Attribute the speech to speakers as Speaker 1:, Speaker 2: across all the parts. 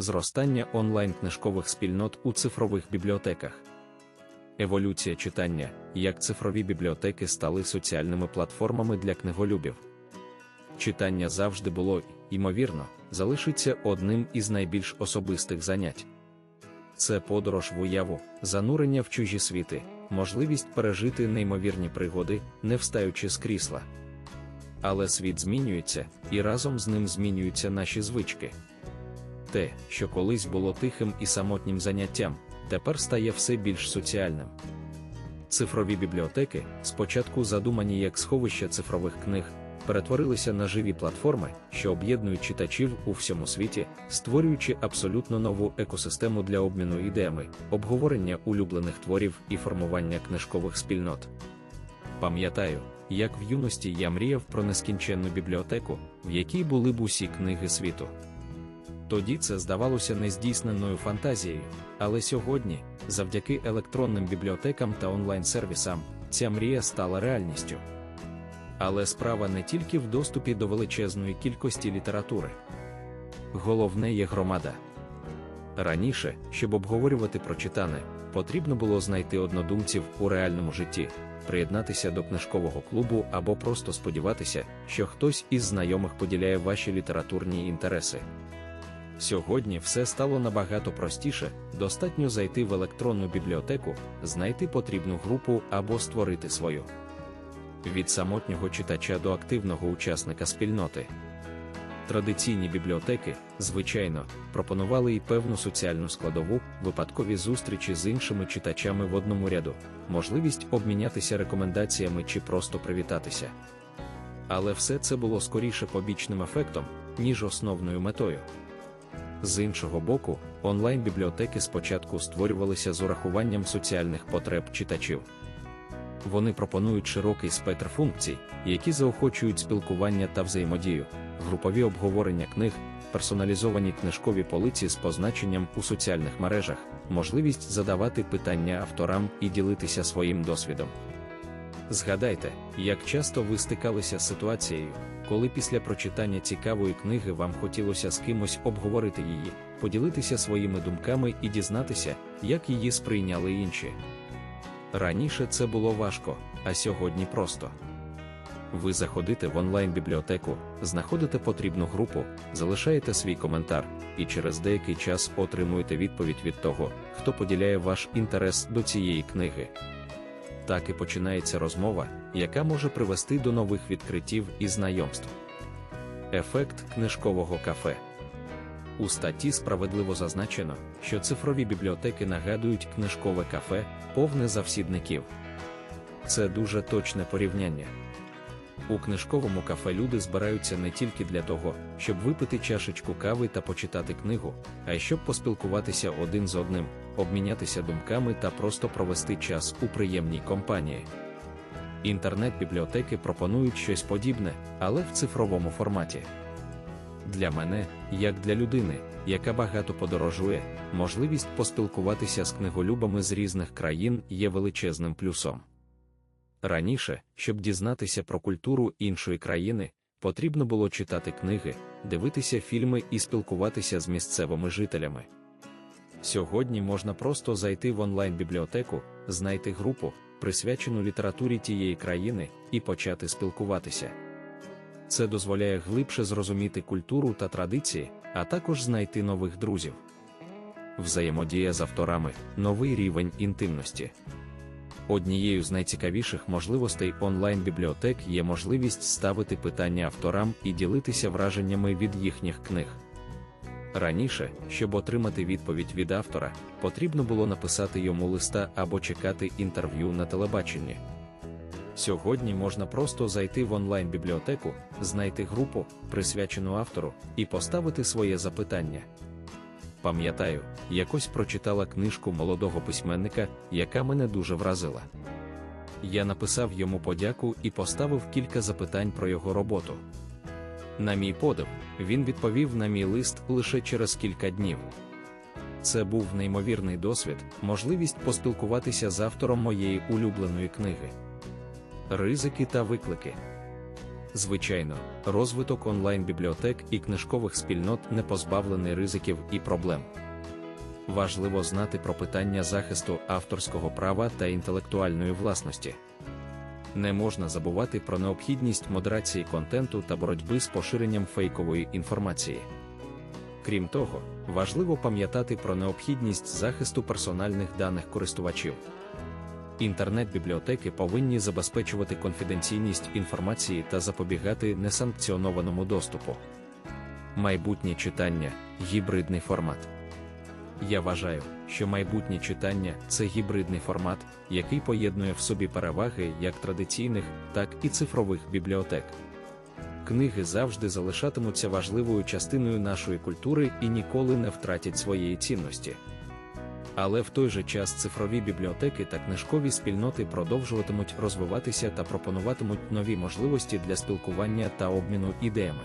Speaker 1: зростання онлайн-книжкових спільнот у цифрових бібліотеках. Еволюція читання, як цифрові бібліотеки стали соціальними платформами для книголюбів. Читання завжди було, ймовірно, залишиться одним із найбільш особистих занять. Це подорож в уяву, занурення в чужі світи, можливість пережити неймовірні пригоди, не встаючи з крісла. Але світ змінюється, і разом з ним змінюються наші звички. Те, що колись було тихим і самотнім заняттям, тепер стає все більш соціальним. Цифрові бібліотеки, спочатку задумані як сховища цифрових книг, перетворилися на живі платформи, що об'єднують читачів у всьому світі, створюючи абсолютно нову екосистему для обміну ідеями, обговорення улюблених творів і формування книжкових спільнот. Пам'ятаю, як в юності я мріяв про нескінченну бібліотеку, в якій були б усі книги світу. Тоді це здавалося нездійсненною фантазією, але сьогодні, завдяки електронним бібліотекам та онлайн-сервісам, ця мрія стала реальністю. Але справа не тільки в доступі до величезної кількості літератури. Головне є громада. Раніше, щоб обговорювати прочитане, потрібно було знайти однодумців у реальному житті, приєднатися до книжкового клубу або просто сподіватися, що хтось із знайомих поділяє ваші літературні інтереси. Сьогодні все стало набагато простіше, достатньо зайти в електронну бібліотеку, знайти потрібну групу або створити свою. Від самотнього читача до активного учасника спільноти. Традиційні бібліотеки, звичайно, пропонували і певну соціальну складову, випадкові зустрічі з іншими читачами в одному ряду, можливість обмінятися рекомендаціями чи просто привітатися. Але все це було скоріше побічним ефектом, ніж основною метою. З іншого боку, онлайн-бібліотеки спочатку створювалися з урахуванням соціальних потреб читачів. Вони пропонують широкий спектр функцій, які заохочують спілкування та взаємодію, групові обговорення книг, персоналізовані книжкові полиці з позначенням у соціальних мережах, можливість задавати питання авторам і ділитися своїм досвідом. Згадайте, як часто ви стикалися з ситуацією, коли після прочитання цікавої книги вам хотілося з кимось обговорити її, поділитися своїми думками і дізнатися, як її сприйняли інші. Раніше це було важко, а сьогодні просто. Ви заходите в онлайн-бібліотеку, знаходите потрібну групу, залишаєте свій коментар, і через деякий час отримуєте відповідь від того, хто поділяє ваш інтерес до цієї книги. Так і починається розмова, яка може привести до нових відкриттів і знайомств. Ефект книжкового кафе. У статті справедливо зазначено, що цифрові бібліотеки нагадують книжкове кафе, повне завсідників. Це дуже точне порівняння. У книжковому кафе люди збираються не тільки для того, щоб випити чашечку кави та почитати книгу, а й щоб поспілкуватися один з одним, обмінятися думками та просто провести час у приємній компанії. Інтернет-бібліотеки пропонують щось подібне, але в цифровому форматі. Для мене, як для людини, яка багато подорожує, можливість поспілкуватися з книголюбами з різних країн є величезним плюсом. Раніше, щоб дізнатися про культуру іншої країни, потрібно було читати книги, дивитися фільми і спілкуватися з місцевими жителями. Сьогодні можна просто зайти в онлайн-бібліотеку, знайти групу, присвячену літературі тієї країни, і почати спілкуватися. Це дозволяє глибше зрозуміти культуру та традиції, а також знайти нових друзів. Взаємодія з авторами новий рівень інтимності. Однією з найцікавіших можливостей онлайн-бібліотек є можливість ставити питання авторам і ділитися враженнями від їхніх книг. Раніше, щоб отримати відповідь від автора, потрібно було написати йому листа або чекати інтерв'ю на телебаченні. Сьогодні можна просто зайти в онлайн-бібліотеку, знайти групу, присвячену автору, і поставити своє запитання. Пам'ятаю, якось прочитала книжку молодого письменника, яка мене дуже вразила. Я написав йому подяку і поставив кілька запитань про його роботу. На мій подив, він відповів на мій лист лише через кілька днів. Це був неймовірний досвід, можливість поспілкуватися з автором моєї улюбленої книги. Ризики та виклики. Звичайно, розвиток онлайн-бібліотек і книжкових спільнот не позбавлений ризиків і проблем. Важливо знати про питання захисту авторського права та інтелектуальної власності. Не можна забувати про необхідність модерації контенту та боротьби з поширенням фейкової інформації. Крім того, важливо пам'ятати про необхідність захисту персональних даних користувачів. Інтернет-бібліотеки повинні забезпечувати конфіденційність інформації та запобігати несанкціонованому доступу. Майбутнє читання гібридний формат. Я вважаю, що майбутнє читання це гібридний формат, який поєднує в собі переваги як традиційних, так і цифрових бібліотек. Книги завжди залишатимуться важливою частиною нашої культури і ніколи не втратять своєї цінності. Але в той же час цифрові бібліотеки та книжкові спільноти продовжуватимуть розвиватися та пропонуватимуть нові можливості для спілкування та обміну ідеями.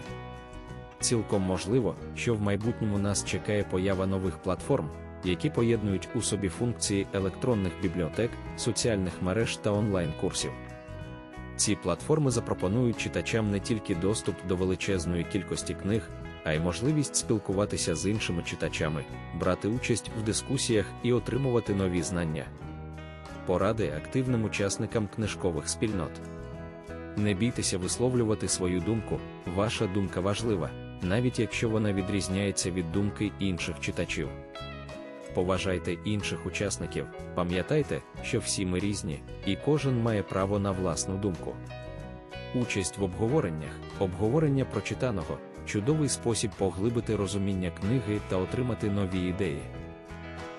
Speaker 1: Цілком можливо, що в майбутньому нас чекає поява нових платформ, які поєднують у собі функції електронних бібліотек, соціальних мереж та онлайн-курсів. Ці платформи запропонують читачам не тільки доступ до величезної кількості книг, а й можливість спілкуватися з іншими читачами, брати участь в дискусіях і отримувати нові знання. Поради активним учасникам книжкових спільнот. Не бійтеся висловлювати свою думку, ваша думка важлива, навіть якщо вона відрізняється від думки інших читачів. Поважайте інших учасників, пам'ятайте, що всі ми різні, і кожен має право на власну думку. Участь в обговореннях, обговорення прочитаного чудовий спосіб поглибити розуміння книги та отримати нові ідеї.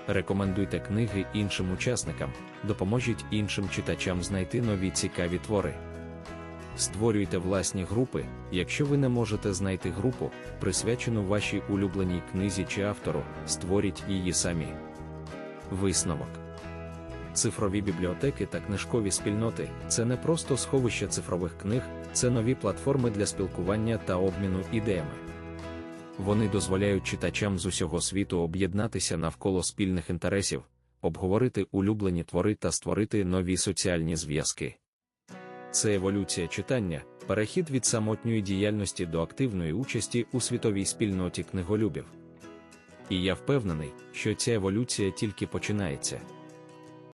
Speaker 1: Рекомендуйте книги іншим учасникам, допоможіть іншим читачам знайти нові цікаві твори. Створюйте власні групи, якщо ви не можете знайти групу, присвячену вашій улюбленій книзі чи автору, створіть її самі. Висновок Цифрові бібліотеки та книжкові спільноти це не просто сховище цифрових книг, це нові платформи для спілкування та обміну ідеями. Вони дозволяють читачам з усього світу об'єднатися навколо спільних інтересів, обговорити улюблені твори та створити нові соціальні зв'язки. Це еволюція читання, перехід від самотньої діяльності до активної участі у світовій спільноті книголюбів. І я впевнений, що ця еволюція тільки починається.